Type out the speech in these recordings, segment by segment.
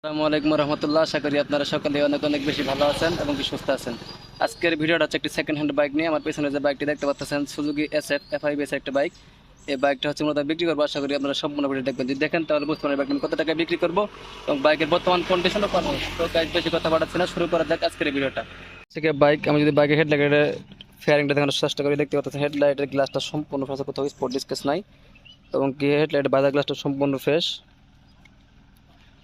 আসসালামু আলাইকুম রহমতুল্লাহ। আশা করি আপনারা সকলে অনেক অনেক বেশি ভালো আছেন এবং কি সুস্থ আছেন। আজকের ভিডিওটা হচ্ছে একটি সেকেন্ড হ্যান্ড বাইক নিয়ে। আমার পেছনে যে বাইকটি দেখতে পাচ্ছেন Suzuki S F F I একটা বাইক এই বাইকটা হচ্ছে মূলত বিক্রি করব। আশা করি আপনারা সম্পূর্ণ ভিডিও দেখবেন। যদি দেখেন, তাহলে বুঝতে পারবেন বাইক কত টাকায় বিক্রি করব এবং বাইকের বর্তমান কন্ডিশনও পাবো তো গাইজ বেশি কথা বাড়াচ্ছি না। শুরু করা যাক আজকের ভিডিওটা। থেকে বাইক আমি যদি বাইকের হেডলাইটের ফেয়ারিংটা দেখানোর চেষ্টা করি, দেখতে পাচ্ছেন হেডলাইটের গ্লাসটা সম্পূর্ণ ফ্রেশ কোথাও স্পট ডিসকেস নাই। এবং কি হেডলাইটের বাজার গ্লাসটা সম্পূর্ণ ফ্রেশ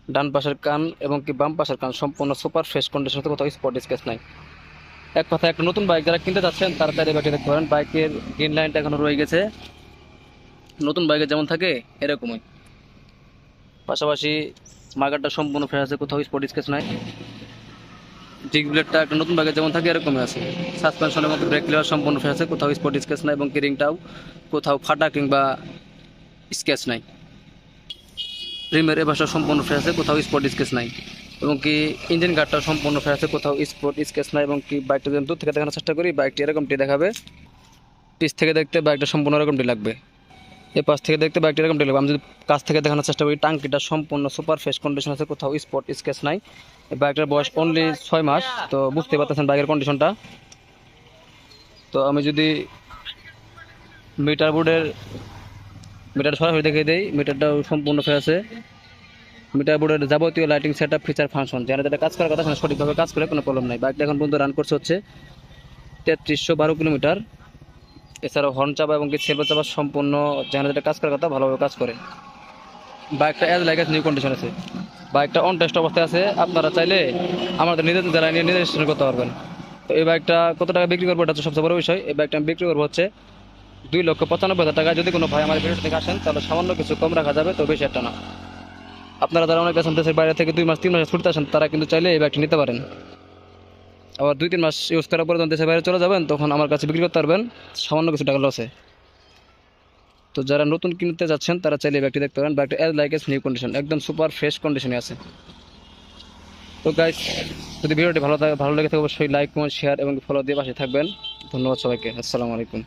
ডান পাশের কান এবং কি বাম পাশের কান সম্পূর্ণ সুপার ফ্রেশ কন্ডিশন কোথাও স্পট স্কেচ নাই। এক কথা একটা নতুন বাইক যারা কিনতে যাচ্ছেন, তারা এই বাইকটি দেখতে পারেন। বাইকের গ্রিন লাইনটা এখনও রয়ে গেছে। নতুন বাইকে যেমন থাকে, এরকমই। পাশাপাশি মার্কারটা সম্পূর্ণ ফ্রেশ আছে, কোথাও স্পট স্কেচ নাই। ডিক ব্লেডটা একটা নতুন বাইকে যেমন থাকে, এরকমই আছে। সাসপেনশন এবং ব্রেক লিভার সম্পূর্ণ ফ্রেশ আছে, কোথাও স্পট স্কেচ নাই এবং কিরিংটাও কোথাও ফাটা কিংবা স্কেচ নাই। রিমের এ ভাষা সম্পূর্ণ ফ্রেশ আছে, কোথাও স্পট স্কেচ নাই। এবং কি ইঞ্জিন গার্ডটা সম্পূর্ণ ফ্রেশ আছে, কোথাও স্পট স্কেচ নাই এবং কি বাইকটা যদি দূর থেকে দেখানোর চেষ্টা করি বাইকটি এরকমটি দেখাবে। পিছ থেকে দেখতে বাইকটা সম্পূর্ণ এরকমটি লাগবে। এ পাশ থেকে দেখতে বাইকটি এরকমটি লাগবে। আমি যদি কাছ থেকে দেখানোর চেষ্টা করি, টাঙ্কিটা সম্পূর্ণ সুপার ফ্রেশ কন্ডিশন আছে, কোথাও স্পট স্কেচ নাই। বাইকটার বয়স অনলি ছয় মাস, তো বুঝতে পারতেছেন বাইকের কন্ডিশনটা তো আমি যদি মিটার বোর্ডের মিটার সরাসরি দেখিয়ে দেই। মিটারটাও সম্পূর্ণ ফ্রেশ আছে। মিটার বোর্ডের যাবতীয় লাইটিং সেট ফিচার ফাংশন যেন যেটা কাজ করার কথা সঠিকভাবে কাজ করে কোনো প্রবলেম নাই। বাইকটা এখন পর্যন্ত রান করছে হচ্ছে তেত্রিশশো বারো কিলোমিটার। এছাড়াও হর্ন চাপা এবং কি চাপা সম্পূর্ণ যেখানে যেটা কাজ করার কথা, ভালোভাবে কাজ করে। বাইকটা এজ লাইক নিউ কন্ডিশন আছে। বাইকটা অন টেস্ট অবস্থায় আছে। আপনারা চাইলে আমাদের নিজেদের জেলায় নিয়ে নিজের করতে পারবেন। তো এই বাইকটা কত টাকা বিক্রি করব এটা হচ্ছে সবচেয়ে বড় বিষয়। এই বাইকটা আমি বিক্রি করব হচ্ছে দুই লক্ষ পঁচানব্বই হাজার টাকা। যদি কোনো ভাই আমার ভিডিও থেকে আসেন, তাহলে সামান্য কিছু কম রাখা যাবে, তো বেশি একটা না। আপনারা যারা অনেক আছেন দেশের বাইরে থেকে দুই মাস, তিন মাস ছুটতে আসেন, তারা কিন্তু চাইলে এই ব্যাগটি নিতে পারেন। আবার দুই, তিন মাস ইউজ করার পরে যখন দেশের বাইরে চলে যাবেন, তখন আমার কাছে বিক্রি করতে পারবেন, সামান্য কিছু টাকা লসে তো যারা নতুন কিনতে যাচ্ছেন, তারা চাইলে ব্যাগটি দেখতে পারেন। ব্যাগটি as like as new condition একদম সুপার ফ্রেশ কন্ডিশনে আছে। তো গাইস যদি ভিডিওটি ভালো থাকে ভালো লেগে থাকে, অবশ্যই লাইক কমেন্ট শেয়ার এবং ফলো দিয়ে পাশে থাকবেন। ধন্যবাদ সবাইকে। আসসালামু আলাইকুম।